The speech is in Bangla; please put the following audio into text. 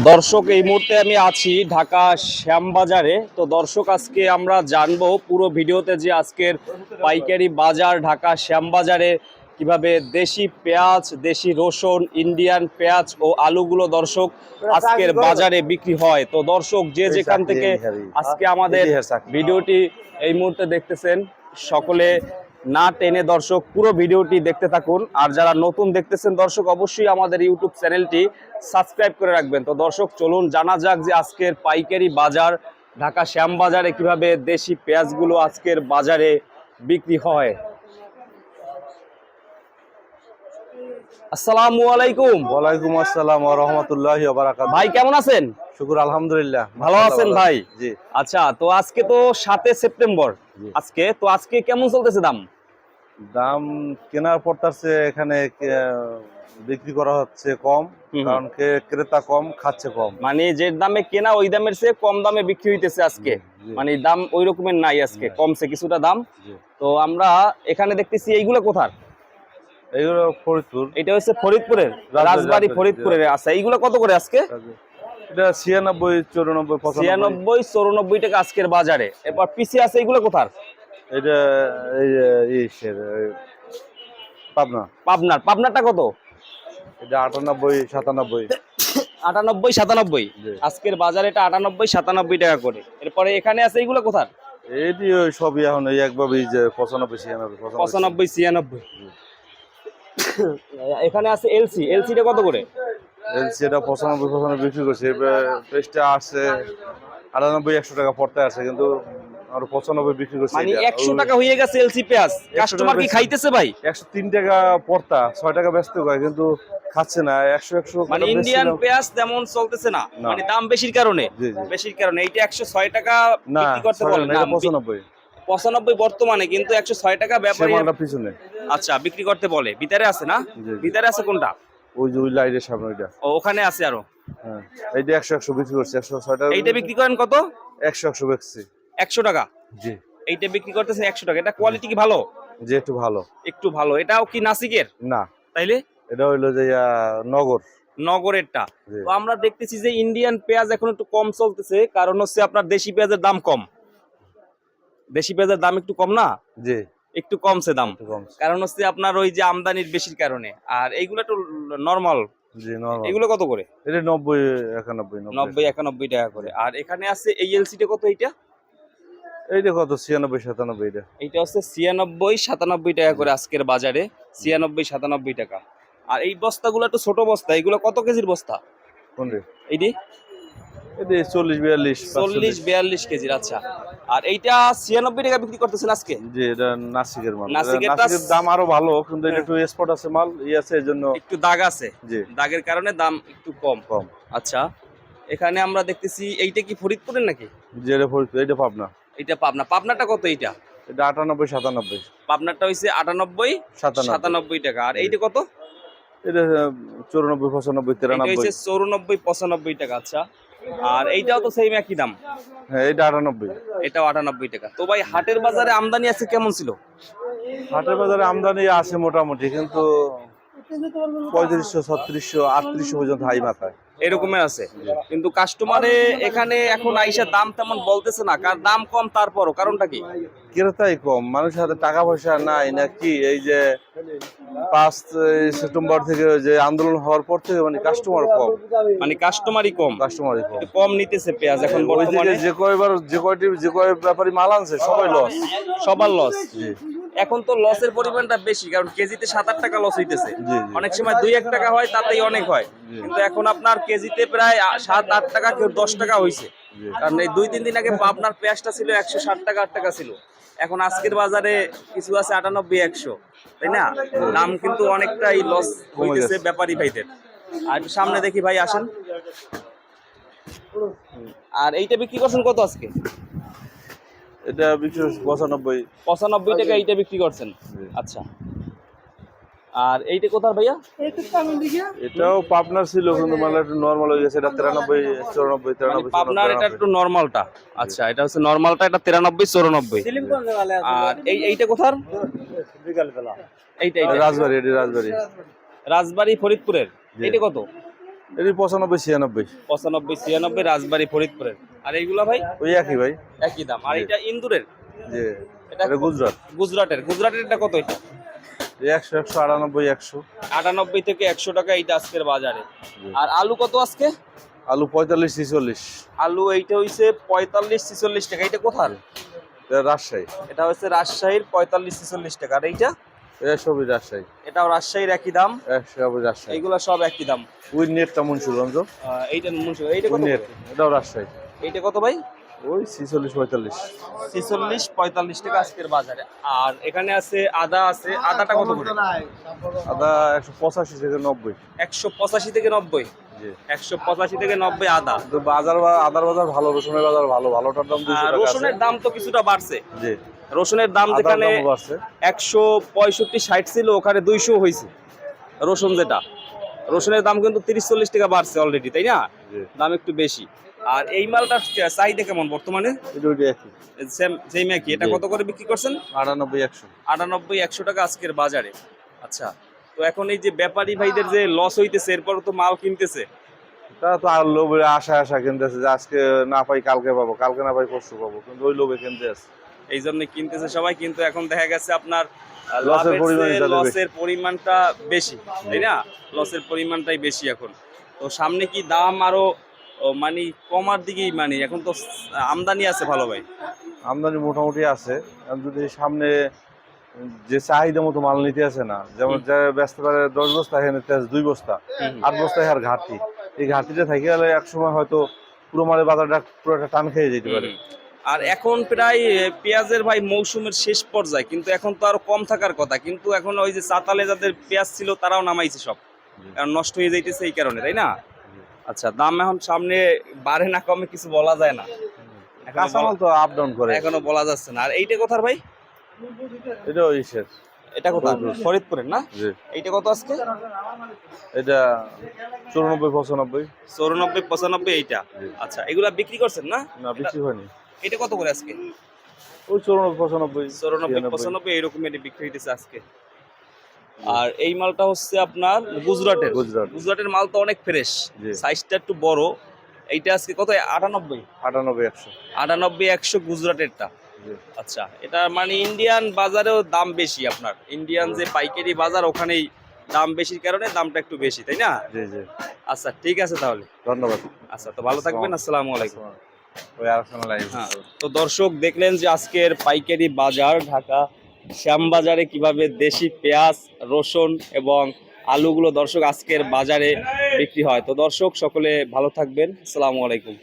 দর্শক এই মুহূর্তে আমি আছি ঢাকা শ্যামবাজারে। তো দর্শক আজকে আমরা জানব পুরো ভিডিওতে যে আজকের পাইকারি বাজার ঢাকা শ্যামবাজারে কীভাবে দেশি পেঁয়াজ দেশি রসুন ইন্ডিয়ান পেঁয়াজ ও আলুগুলো দর্শক আজকের বাজারে বিক্রি হয়। তো দর্শক যে যেখান থেকে আজকে আমাদের ভিডিওটি এই মুহূর্তে দেখতেছেন সকলে না টেনে দর্শক, পুরো ভিডিওটি দেখতে থাকুন। আর যারা নতুন দেখতেছেন দর্শক, অবশ্যই আমাদের ইউটিউব চ্যানেলটি সাবস্ক্রাইব করে রাখবেন। তো দর্শক, চলুন জানা যাক যে আজকের পাইকারি বাজার ঢাকা শ্যামবাজারে কীভাবে দেশি পেঁয়াজগুলো আজকের বাজারে বিক্রি হয়। আসসালামু আলাইকুম। ওয়ালাইকুম আসসালাম ওয়া রাহমাতুল্লাহি ওয়া বারাকাতুহু। ভাই কেমন আছেন? শুকুর আলহামদুলিল্লাহ। ভালো আছেন ভাই? জি। আচ্ছা তো আজকে তো সাতে সেপ্টেম্বর। আজকে তো আজকে কেমন চলতেছে দাম? দাম কেনার পড়তাছে এখানে বিক্রি করা হচ্ছে কম। কারণ ক্রেতা কম খাচ্ছে কম। মানে যে দামে কেনা ওই দামের চেয়ে কম দামে বিক্রি হইতেছে আজকে। মানে দাম ওই রকমের নাই আজকে কমছে কিছুটা দাম। তো আমরা এখানে দেখতেছি এইগুলো কোথার? এইগুলো ফরিদপুর। এটা হচ্ছে ফরিদপুরের রাজবাড়ি ফরিদপুরের আচ্ছা এইগুলো কত করে আজকে? এটা ছিয়ানব্বই চৌরানব্বই ছিয়ানব্বই চৌরানব্বই টাকা আজকের বাজারে। এবার পিছিয়ে আছে এইগুলো কোথার? এটা এই পাবনা। পাবনার। পাবনারটা কত? এটা আটানব্বই সাতানব্বই। আটানব্বই সাতানব্বই? আজকের বাজারে এটা আটানব্বই সাতানব্বই টাকা করে। এরপরে এখানে আছে এইগুলো কোথার? এটি সবই এখন একভাবেই যে পঁচানব্বই ছিয়ানব্বই পঁচানব্বই। ছিয়ানব্বই। এখানে আছে এলসি এলসিটা কত করে? পঁচানব্বই পঁচানব্বই বিক্রি করছে। পেস্টটা আসছে আটানব্বই একশো টাকা পড়তে আসছে কিন্তু আর পঁচানব্বই বিক্রি করছে মানে টাকা হয়ে গেছে এলসি পেঁয়াজ। কাস্টমার কি খাইতেছে ভাই? একশো তিন টাকা পড়তা ছয় টাকা ব্যস্ত কিন্তু খাচ্ছে না। মানে ইন্ডিয়ান পেঁয়াজ তেমন চলতেছে না। মানে দাম বেশির কারণে। বেশির কারণে। এইটা একশো ছয় টাকা বিক্রি করতে বলে না, বর্তমানে কিন্তু একশো ছয় টাকা সে ব্যাপারে পিছনে। আচ্ছা বিক্রি করতে বলে। ভিতরে আছে না। ভিতরে আছে কোনটা? ওই যে ওই লাইটের সামনে ওইটা। ও ওখানে আছে আরও। হ্যাঁ এইটা একশো একশো বিক্রি করছে একশো ছয় টাকা এইটা বিক্রি করেন কত? একশো একশো বেচছি। একশো টাকা? জি। এইটা বিক্রি করতেছেন একশো টাকা। এটা কোয়ালিটি কি ভালো? যে একটু ভালো। একটু ভালো। এটাও কি নাসিকের? না। তাইলে? এটা হইল যে নগর। নগরেরটা। তো আমরা দেখতেছি যে ইন্ডিয়ান পেঁয়াজ এখন একটু কম চলতেছে কারণ হচ্ছে আপনার দেশি পেঁয়াজের দাম কম। দেশি পেঁয়াজের দাম একটু কম না? জি। একটু কমছে দাম। কম কারণ হচ্ছে আপনার ওই যে আমদানির বেশির কারণে। আর এইগুলো একটু নর্মাল এগুলো কত করে? এটা নব্বই একানব্বই নব্বই। একানব্বই টাকা করে। আর এখানে আছে এই এলসিটা কত এইটা? এইটা কত? ছিয়ানব্বই সাতানব্বই এটা। এইটা হচ্ছে ছিয়ানব্বই সাতানব্বই টাকা করে আজকের বাজারে। ছিয়ানব্বই সাতানব্বই টাকা। আর এই বস্তাগুলো একটু ছোট বস্তা। এগুলো কত কেজির বস্তা? কোন রে এইটি চল্লিশ বিয়াল্লিশ চল্লিশ বিয়াল্লিশ কেজির আচ্ছা। আর এইটা ছিয়ানব্বই টাকা বিক্রি করতেছেন আজকে? জি এটা নাসিকের মাল। নাসিকের এটা টা- নাসিকের দাম আরও ভালো কিন্তু এটা একটু স্পট আছে মাল ই আছে এই জন্য একটু দাগ আছে। জি। দাগের কারণে দাম একটু কম। কম। আচ্ছা এখানে আমরা দেখতেছি এইটা কি ফরিদপুরের নাকি? যে এটা ফরিদপুর, পাবনা। এইটা পাবনা। পাবনাটা কত এইটা? এটা আটানব্বই সাতানব্বই। পাবনারটা হইছে আটানব্বই সাতানব্বই। টাকা। আর এইটা কত? এটা চুরানব্বই পঁচানব্বই তিরানব্বই। চৌরানব্বই পঁচানব্বই টাকা আচ্ছা। আর এইটাও তো সেম একই দাম। হ্যাঁ এটা আটানব্বই। এটাও আটানব্বই টাকা। তো ভাই হাটের বাজারে আমদানি আছে কেমন ছিল? হাটের বাজারে আমদানি আছে মোটামুটি কিন্তু পঁয়ত্রিশশো ছত্রিশশো আটত্রিশশো পর্যন্ত হাই মাথায়। এরকমের আছে। কিন্তু কাস্টমারে এখানে এখন আইসা দাম তেমন বলতেছে না কার দাম কম তারপরও কারণটা কি? ক্রেতাই কম মানুষের হাতে টাকা পয়সা নাই নাকি এই যে পাঁচ সেপ্টেম্বর থেকে যে আন্দোলন হওয়ার পর থেকে মানে কাস্টমার কম। মানে কাস্টমারই কম। কাস্টমারই কম। কম নিতেছে পেঁয়াজ এখন বর্তমানে। যে কয়বার যে কয়টি যে কয় ব্যাপারী মাল আনছে সবাই লস সবার লস এখন তো লসের পরিমাণটা বেশি কারণ কেজিতে সাত আট টাকা লস হইতেছে। অনেক সময় দুই এক টাকা হয় তাতেই অনেক হয়। কিন্তু এখন আপনার কেজিতে প্রায় সাত আট টাকা কেউ দশ টাকা হয়েছে কারণ এই দুই তিন দিন আগে আপনার পেঁয়াজটা ছিল একশো ষাট টাকা আট টাকা ছিল। এখন আজকের বাজারে কিছু আছে আটানব্বই একশো। তাই না? দাম কিন্তু অনেকটাই লস হইতেছে। ব্যাপারী ভাইদের। আর সামনে দেখি ভাই আসেন। আর এইটা বিক্রি করছেন কত আজকে? এটা বিশেষ পঁচানব্বই। পঁচানব্বই টাকা এইটা বিক্রি করছেন? আচ্ছা। আর এইটা কোথার ভাইয়া? এটাও পাবনার ছিল কিন্তু মানে একটু নর্মাল হয়ে গেছে এটা তিরানব্বই চুরানব্বই মানে তিরানব্বই পাবনার এটা একটু নর্মালটা আচ্ছা এটা হচ্ছে নর্মালটা এটা তিরানব্বই চৌরানব্বই। আর এই এইটা কোথার? এইটা। রাজবাড়ি এটি রাজবাড়ি। রাজবাড়ি ফরিদপুরের। জি। এইটা কত? এটি পঁচানব্বই ছিয়ানব্বই। পঁচানব্বই ছিয়ানব্বই রাজবাড়ি ফরিদপুরের। আর এইগুলা ভাই? ওই একই ভাই। একই দাম। আর। এটা ইন্দুরের? যে এটা গুজরাট। গুজরাটের। গুজরাটের এটা কত এটা? একশো একশো আটানব্বই একশো। আটানব্বই থেকে একশো টাকা এইটা আজকের বাজারে। আর আলু কত আজকে? আলু পঁয়তাল্লিশ ছিচল্লিশ। আলু এইটা হইছে পঁয়তাল্লিশ ছিচল্লিশ টাকা। রাজশাহী। এটা হচ্ছে রাজশাহীর পঁয়তাল্লিশ ছিচল্লিশ টাকা। আর এইটা? এটা সবই রাজশাহী। এটাও রাজশাহীর একই দাম। একশো সবই রাজশাহী। এইগুলা সব একই দাম। উই নেটটা মুন্সিগঞ্জ। আহ, এইটা মুন্সি এইটা কত নেট এটাও রাজশাহী। এইটা কত ভাই? ওই ছিচল্লিশ পঁয়তাল্লিশ। ছিচল্লিশ পঁয়তাল্লিশ টাকা আজকের বাজারে। আর এখানে আছে আদা আছে। আদাটা কত করে? আদা একশো পঁচাশি থেকে নব্বই। একশো পঁচাশি থেকে নব্বই? একশো পঁচাশি থেকে নব্বই আদা। বাজার আদার বাজার ভালো রসুনের বাজার ভালো। ভালোটার দাম আর রসুনের দাম তো কিছুটা বাড়ছে। জি। রসুনের দাম যেখানে একশো পঁয়ষট্টি ষাট ছিল ওখানে দুইশো হয়েছে। রসুন যেটা। রসুনের দাম কিন্তু তিরিশ চল্লিশ টাকা বাড়ছে অলরেডি তাই না? দাম একটু বেশি। আর এই মালটার চাহিদা কেমন বর্তমানে? এটা একই। কত করে বিক্রি করছেন? আটানব্বই একশো। আটানব্বই একশো টাকা আজকের বাজারে। আচ্ছা তো এখন এই যে ব্যাপারী ভাইদের যে লস হইতেছে এরপর তো মাল কিনতেছে। তারা তো আর লোভে আশা আশা কিনতেছে যে আজকে না পাই কালকে পাবো। কালকে না পাই পরশু পাবো। কিন্তু ওই লোভে কিনতে আছে। এই জন্য কিনতেছে সবাই কিন্তু এখন দেখা গেছে আপনার লসের পরিমাণটা বেশি তাই না? লসের পরিমাণটাই বেশি এখন। তো সামনে কি দাম আরও মানে কমার দিকেই মানে এখন তো আমদানি আছে ভালো ভাই। আমদানি মোটামুটি আছে। যদি সামনে যে চাহিদা মতো মাল নিতে আছে না যেমন যে ব্যস্ত পারে দশ বস্তা এখানে দুই বস্তা আট বস্তা আর ঘাটতি। এই ঘাটতিটা থেকে গেলে এক সময় হয়তো পুরো মালের বাজারটা পুরো একটা টান খেয়ে যেতে পারে। আর এখন প্রায় পেঁয়াজের ভাই মৌসুমের শেষ পর্যায়ে কিন্তু এখন তো আরও কম থাকার কথা কিন্তু এখন ওই যে চাতালে যাদের পেঁয়াজ ছিল তারাও নামাইছে সব। কারণ নষ্ট হয়ে যাইতেছে এই কারণে তাই না? আচ্ছা দাম এখন সামনে বাড়ে না কমে কিছু বলা যায় না। এখনও কাঁচামাল তো আপ ডাউন করে। এখনও বলা যাচ্ছে না। আর এইটা কোথার ভাই? এটাও ইসের। এটা কোথায়? ফরিদপুর। ফরিদপুরের না? এইটা কত আজকে? এটা চুরানব্বই পঁচানব্বই। চৌরানব্বই পঁচানব্বই এইটা। আচ্ছা এগুলা বিক্রি করছেন না? না বিক্রি হয়নি। এটা কত করে আজকে? ওই চুরানব্বই পঁচানব্বই চৌরানব্বই। পঁচানব্বই এরকমের বিক্রি হইতেছে আজকে। আর এই মালটা হচ্ছে আপনার গুজরাটের গুজরাট। গুজরাটের মাল তো অনেক ফ্রেশ। সাইজটা একটু বড়। এইটা আজকে কত? আটানব্বই? আটানব্বই একশো। আটানব্বই একশো গুজরাটেরটা। আচ্ছা এটা মানে ইন্ডিয়ান বাজারেও দাম বেশি আপনার। ইন্ডিয়ান যে পাইকারি বাজার ওখানেই দাম বেশির কারণে দামটা একটু বেশি তাই না? জি জি। আচ্ছা ঠিক আছে তাহলে। ধন্যবাদ। আচ্ছা তো ভালো থাকবেন আসসালামু আলাইকুম। হ্যাঁ। তো দর্শক দেখলেন যে আজকের পাইকারি বাজার ঢাকা শ্যামবাজারে কীভাবে দেশি পেঁয়াজ রসুন এবং আলুগুলো দর্শক আজকের বাজারে বিক্রি হয়। তো দর্শক সকলে ভালো থাকবেন। আসসালামু আলাইকুম।